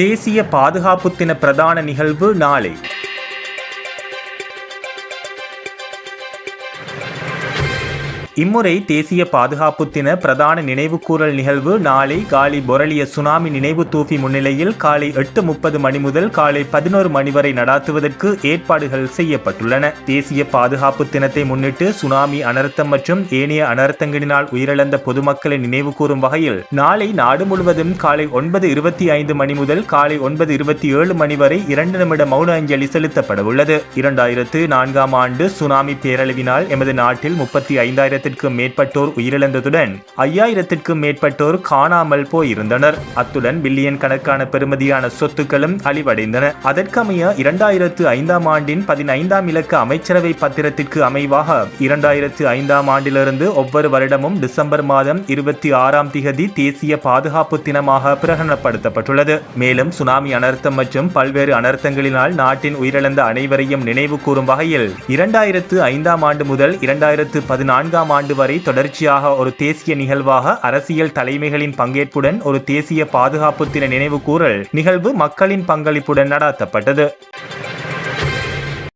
தேசிய பாதுகாப்பு தின பிரதான நிகழ்வு நாளை. இம்முறை தேசிய பாதுகாப்பு தின பிரதான நினைவுகூரல் நிகழ்வு நாளை காலி பொரளிய சுனாமி நினைவு தூபி முன்னிலையில் காலை எட்டு முப்பது மணி முதல் காலை பதினோரு மணி வரை நடாத்துவதற்கு ஏற்பாடுகள் செய்யப்பட்டுள்ளன. தேசிய பாதுகாப்பு தினத்தை முன்னிட்டு சுனாமி அனர்த்தம் மற்றும் ஏனைய அனர்த்தங்களினால் உயிரிழந்த பொதுமக்களை நினைவு கூறும் வகையில் நாளை நாடு முழுவதும் காலை ஒன்பது இருபத்தி ஐந்து மணி முதல் காலை ஒன்பது இருபத்தி ஏழு மணி வரை இரண்டு நிமிட மௌன அஞ்சலி செலுத்தப்பட உள்ளது. இரண்டாயிரத்து நான்காம் ஆண்டு சுனாமி பேரழிவினால் எமது நாட்டில் முப்பத்தி ஆயிரத்திற்கும் மேற்பட்டோர் உயிரிழந்ததுடன் ஐயாயிரத்திற்கும் மேற்பட்டோர் காணாமல் போயிருந்தனர். அத்துடன் பில்லியன் கணக்கான பெறுமதியான சொத்துக்களும் அழிவடைந்தன. அதற்கமைய இரண்டாயிரத்து ஐந்தாம் ஆண்டின் பதினைந்தாம் இலக்க அமைச்சரவை பத்திரத்திற்கு அமைவாக இரண்டாயிரத்து ஐந்தாம் ஆண்டிலிருந்து ஒவ்வொரு வருடமும் டிசம்பர் மாதம் இருபத்தி ஆறாம் திகதி தேசிய பாதுகாப்பு தினமாக பிரகடனப்படுத்தப்பட்டுள்ளது. மேலும் சுனாமி அனர்த்தம் மற்றும் பல்வேறு அனர்த்தங்களினால் நாட்டின் உயிரிழந்த அனைவரையும் நினைவு கூறும் வகையில் இரண்டாயிரத்து ஐந்தாம் ஆண்டு முதல் இரண்டாயிரத்து பதினான்காம் ஆண்டு வரை தொடர்ச்சியாக ஒரு தேசிய நிகழ்வாக அரசியல் தலைமைகளின் பங்கேற்புடன் ஒரு தேசிய பாதுகாப்பு தின நினைவு கூறல் நிகழ்வு மக்களின் பங்களிப்புடன் நடாத்தப்பட்டது.